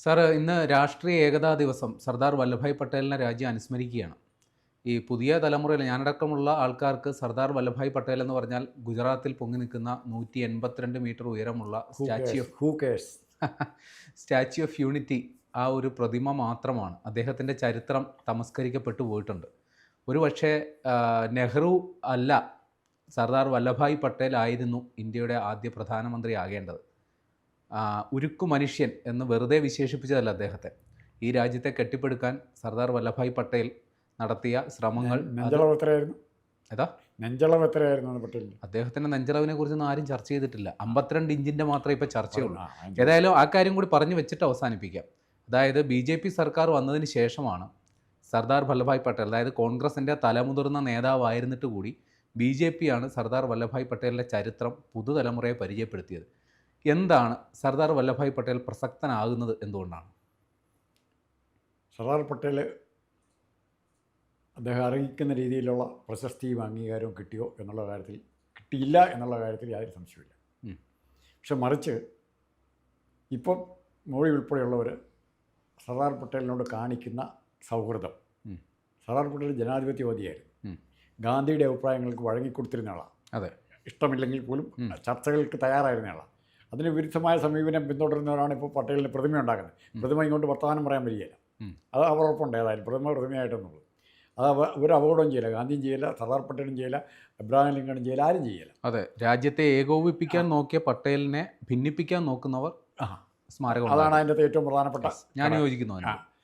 Sir ഇന്ന് രാഷ്ട്രീയ ഏകതാ ദിവസം. സർദാർ വല്ലഭായ് പട്ടേലിനെ രാജ്യം അനുസ്മരിക്കുകയാണ്. ഈ പുതിയ തലമുറയിൽ ഞാനടക്കമുള്ള ആൾക്കാർക്ക് സർദാർ വല്ലഭായ് പട്ടേൽ എന്ന് പറഞ്ഞാൽ ഗുജറാത്തിൽ പൊങ്ങി നിൽക്കുന്ന നൂറ്റി എൺപത്തിരണ്ട് മീറ്റർ ഉയരമുള്ള statue of who cares statue of unity ആ ഒരു പ്രതിമ മാത്രമാണ്. അദ്ദേഹത്തിന്റെ ചരിത്രം തമസ്കരിക്കപ്പെട്ടു പോയിട്ടുണ്ട്. ഒരു പക്ഷേ നെഹ്റു അല്ല സർദാർ വല്ലഭായ് പട്ടേൽ ആയിരുന്നു ഇന്ത്യയുടെ ആദ്യ പ്രധാനമന്ത്രി ആകേണ്ടത് ഉരുക്കു മനുഷ്യൻ എന്ന് വെറുതെ വിശേഷിപ്പിച്ചതല്ല അദ്ദേഹത്തെ. ഈ രാജ്യത്തെ കെട്ടിപ്പടുക്കാൻ സർദാർ വല്ലഭായ് പട്ടേൽ നടത്തിയ ശ്രമങ്ങൾ അദ്ദേഹത്തിന്റെ ഏതാ? നെഞ്ചളവ് എത്രയായിരുന്നു എന്ന് പട്ടേലിന്? അദ്ദേഹത്തിന്റെ നെഞ്ചളവിനെ കുറിച്ചൊന്നും ആരും ചർച്ച ചെയ്തിട്ടില്ല. അമ്പത്തിരണ്ട് ഇഞ്ചിന്റെ മാത്രമേ ഇപ്പൊ ചർച്ചയുള്ളൂ ഏതായാലും ആ കാര്യം കൂടി പറഞ്ഞു വെച്ചിട്ട് അവസാനിപ്പിക്കാം. അതായത് ബി ജെ പി സർക്കാർ വന്നതിന് ശേഷമാണ് സർദാർ വല്ലഭായ് പട്ടേൽ അതായത് കോൺഗ്രസിന്റെ തലമുതിർന്ന നേതാവായിരുന്നിട്ട് കൂടി ബി ജെ പി ആണ് സർദാർ വല്ലഭായ് പട്ടേലിന്റെ ചരിത്രം പുതുതലമുറയെ പരിചയപ്പെടുത്തിയത്. എന്താണ് സർദാർ വല്ലഭായ് പട്ടേൽ പ്രസക്തനാകുന്നത് എന്തുകൊണ്ടാണ്? സർദാർ പട്ടേൽ അദ്ദേഹം അറിയിക്കുന്ന രീതിയിലുള്ള പ്രശസ്തിയും അംഗീകാരവും കിട്ടിയോ എന്നുള്ള കാര്യത്തിൽ കിട്ടിയില്ല എന്നുള്ള കാര്യത്തിൽ യാതൊരു സംശയമില്ല പക്ഷെ മറിച്ച് ഇപ്പം മോഡി ഉൾപ്പെടെയുള്ളവർ സർദാർ പട്ടേലിനോട് കാണിക്കുന്ന സൗഹൃദം. സർദാർ പട്ടേൽ ജനാധിപത്യവാദിയായിരുന്നു. ഗാന്ധിയുടെ അഭിപ്രായങ്ങൾക്ക് വഴങ്ങിക്കൊടുത്തിരുന്ന ആളാണ് അതെ. ഇഷ്ടമില്ലെങ്കിൽ പോലും ചർച്ചകൾക്ക് തയ്യാറായിരുന്ന ആളാണ് അതിന് വിരുദ്ധമായ സമീപനം പിന്തുടരുന്നവരാണ് ഇപ്പോൾ പട്ടേലിന്റെ പ്രതിമ ഉണ്ടാക്കുന്നത് പ്രതിമ ഇങ്ങോട്ട് വർത്തമാനം പറയാൻ വരികയില്ല. അത് അവർ ഉറപ്പുണ്ട് ഏതായാലും. പ്രതിമ പ്രതിമയായിട്ടൊന്നുള്ളൂ. അത് ഒരു അപകടവും ചെയ്യില്ല. ഗാന്ധിയും ചെയ്യില്ല സർദാർ പട്ടേലും ചെയ്യില്ല ഇബ്രാഹിം ലിങ്കണും ചെയ്യില്ല ആരും ചെയ്യില്ല. അതെ. രാജ്യത്തെ ഏകോപിപ്പിക്കാൻ നോക്കിയ പട്ടേലിനെ ഭിന്നിപ്പിക്കാൻ നോക്കുന്നവർ സ്മാരകം അതാണ്. അതിന്റെ ഏറ്റവും പ്രധാനപ്പെട്ട ഞാൻ. യോജിക്കുന്നു.